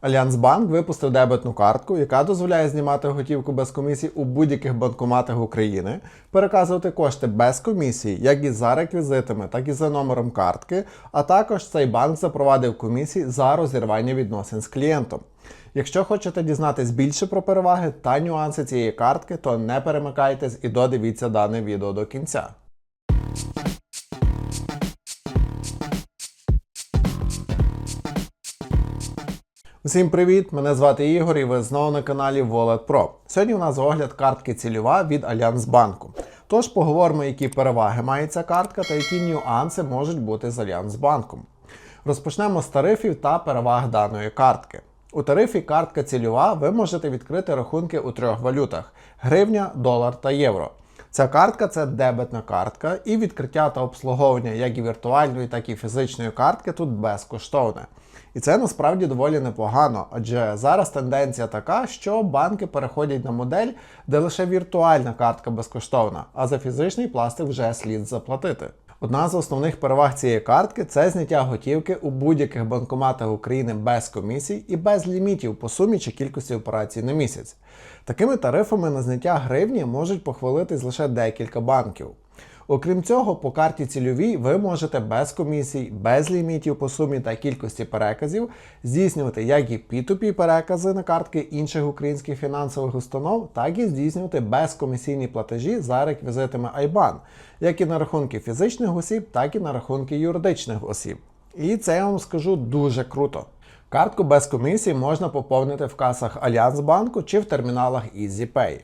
Альянсбанк випустив дебетну картку, яка дозволяє знімати готівку без комісій у будь-яких банкоматах України, переказувати кошти без комісії, як і за реквізитами, так і за номером картки. А також цей банк запровадив комісії за розірвання відносин з клієнтом. Якщо хочете дізнатись більше про переваги та нюанси цієї картки, то не перемикайтесь і додивіться дане відео до кінця. Усім привіт! Мене звати Ігор і ви знову на каналі Wallet Pro. Сьогодні у нас огляд картки цільова від Альянсбанку. Тож поговоримо, які переваги має ця картка та які нюанси можуть бути з Альянсбанком. Розпочнемо з тарифів та переваг даної картки. У тарифі картка цільова ви можете відкрити рахунки у трьох валютах: гривня, долар та євро. Ця картка це дебетна картка, і відкриття та обслуговування як і віртуальної, так і фізичної картки тут безкоштовне. І це насправді доволі непогано, адже зараз тенденція така, що банки переходять на модель, де лише віртуальна картка безкоштовна, а за фізичний пластик вже слід заплатити. Одна з основних переваг цієї картки це зняття готівки у будь-яких банкоматах України без комісій і без лімітів по сумі чи кількості операцій на місяць. Такими тарифами на зняття гривні можуть похвалитись лише декілька банків. Окрім цього, по карті цільовій ви можете без комісій, без лімітів по сумі та кількості переказів здійснювати як і P2P перекази на картки інших українських фінансових установ, так і здійснювати безкомісійні платежі за реквізитами IBAN, як і на рахунки фізичних осіб, так і на рахунки юридичних осіб. І це я вам скажу дуже круто. Картку без комісії можна поповнити в касах Альянсбанку чи в терміналах EasyPay.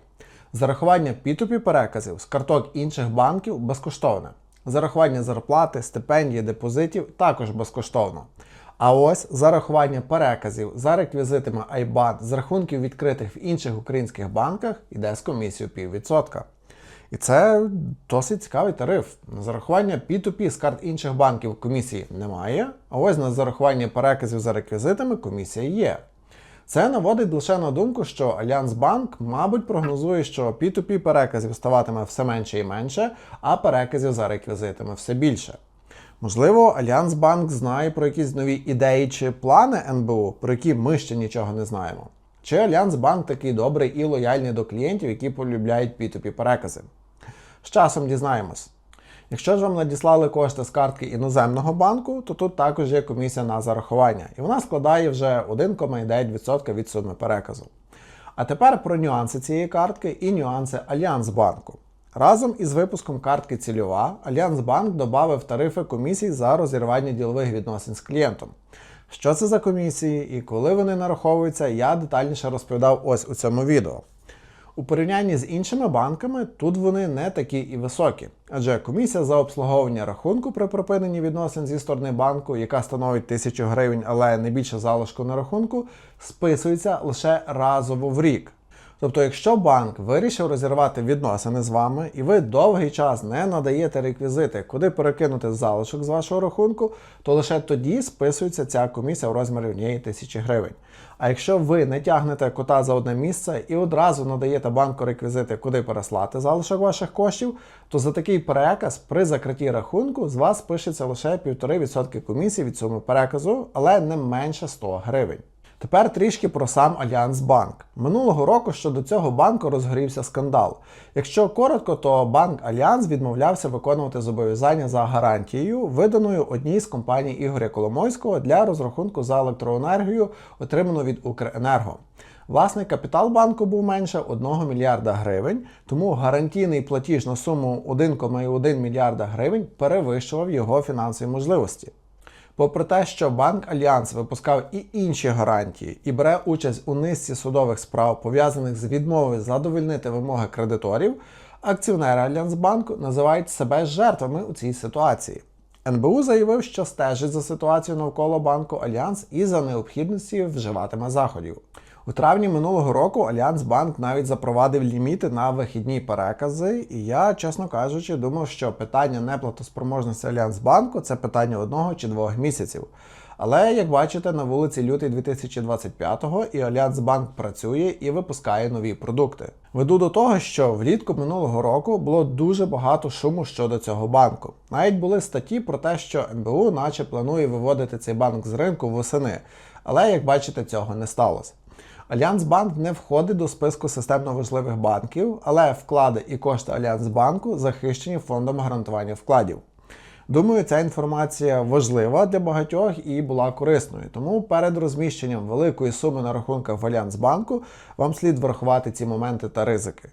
Зарахування P2P переказів з карток інших банків безкоштовне. Зарахування зарплати, стипендії, депозитів також безкоштовно. А ось зарахування переказів за реквізитами IBAN з рахунків відкритих в інших українських банках йде з комісією 0,5%. І це досить цікавий тариф. На зарахування P2P з карт інших банків комісії немає, а ось на зарахування переказів за реквізитами комісія є. Це наводить лише на думку, що Альянсбанк, мабуть, прогнозує, що P2P переказів ставатиме все менше і менше, а переказів за реквізитами все більше. Можливо, Альянсбанк знає про якісь нові ідеї чи плани НБУ, про які ми ще нічого не знаємо. Чи Альянсбанк такий добрий і лояльний до клієнтів, які полюбляють P2P перекази? З часом дізнаємось. Якщо ж вам надіслали кошти з картки іноземного банку, то тут також є комісія на зарахування, і вона складає вже 1,9% від суми переказу. А тепер про нюанси цієї картки і нюанси Альянсбанку. Разом із випуском картки цільова, Альянсбанк додав тарифи комісій за розірвання ділових відносин з клієнтом. Що це за комісії і коли вони нараховуються, я детальніше розповідав ось у цьому відео. У порівнянні з іншими банками тут вони не такі і високі, адже комісія за обслуговування рахунку при припиненні відносин зі сторони банку, яка становить 1000 гривень, але не більше залишку на рахунку, списується лише разово в рік. Тобто, якщо банк вирішив розірвати відносини з вами, і ви довгий час не надаєте реквізити, куди перекинути залишок з вашого рахунку, то лише тоді списується ця комісія в розмірі однієї тисячі гривень. А якщо ви не тягнете кота за одне місце і одразу надаєте банку реквізити, куди переслати залишок ваших коштів, то за такий переказ при закритті рахунку з вас пишеться лише 1,5% комісії від суми переказу, але не менше 100 гривень. Тепер трішки про сам Альянсбанк. Минулого року щодо цього банку розгорівся скандал. Якщо коротко, то банк Альянс відмовлявся виконувати зобов'язання за гарантією, виданою одній з компаній Ігоря Коломойського для розрахунку за електроенергію, отриману від Укренерго. Власний капітал банку був менше 1 мільярда гривень, тому гарантійний платіж на суму 1,1 мільярда гривень перевищував його фінансові можливості. Попри те, що банк Альянс випускав і інші гарантії і бере участь у низці судових справ, пов'язаних з відмовою задовольнити вимоги кредиторів, акціонери Альянсбанку називають себе жертвами у цій ситуації. НБУ заявив, що стежить за ситуацією навколо банку Альянс і за необхідності вживатиме заходів. У травні минулого року Альянсбанк навіть запровадив ліміти на вихідні перекази, і я, чесно кажучи, думав, що питання неплатоспроможності Альянсбанку це питання одного чи двох місяців. Але як бачите, на вулиці лютий 2025-го і Альянсбанк працює і випускає нові продукти. Веду до того, що влітку минулого року було дуже багато шуму щодо цього банку. Навіть були статті про те, що НБУ наче планує виводити цей банк з ринку восени. Але як бачите, цього не сталося. Альянсбанк не входить до списку системно важливих банків, але вклади і кошти Альянсбанку захищені фондом гарантування вкладів. Думаю, ця інформація важлива для багатьох і була корисною. Тому перед розміщенням великої суми на рахунках в Альянсбанку вам слід врахувати ці моменти та ризики.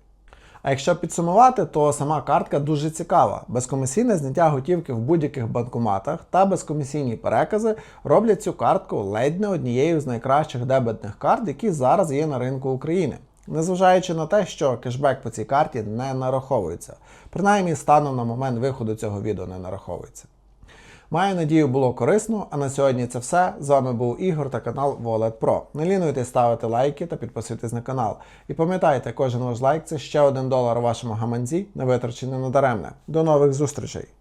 А якщо підсумувати, то сама картка дуже цікава. Безкомісійне зняття готівки в будь-яких банкоматах та безкомісійні перекази роблять цю картку ледь не однією з найкращих дебетних карт, які зараз є на ринку України. Незважаючи на те, що кешбек по цій карті не нараховується, принаймні станом на момент виходу цього відео не нараховується. Маю надію, було корисно. А на сьогодні це все. З вами був Ігор та канал Wallet Pro. Не лінуйтесь ставити лайки та підписуйтесь на канал. І пам'ятайте, кожен ваш лайк це ще один долар у вашому гаманці, не витрачений надаремне. До нових зустрічей!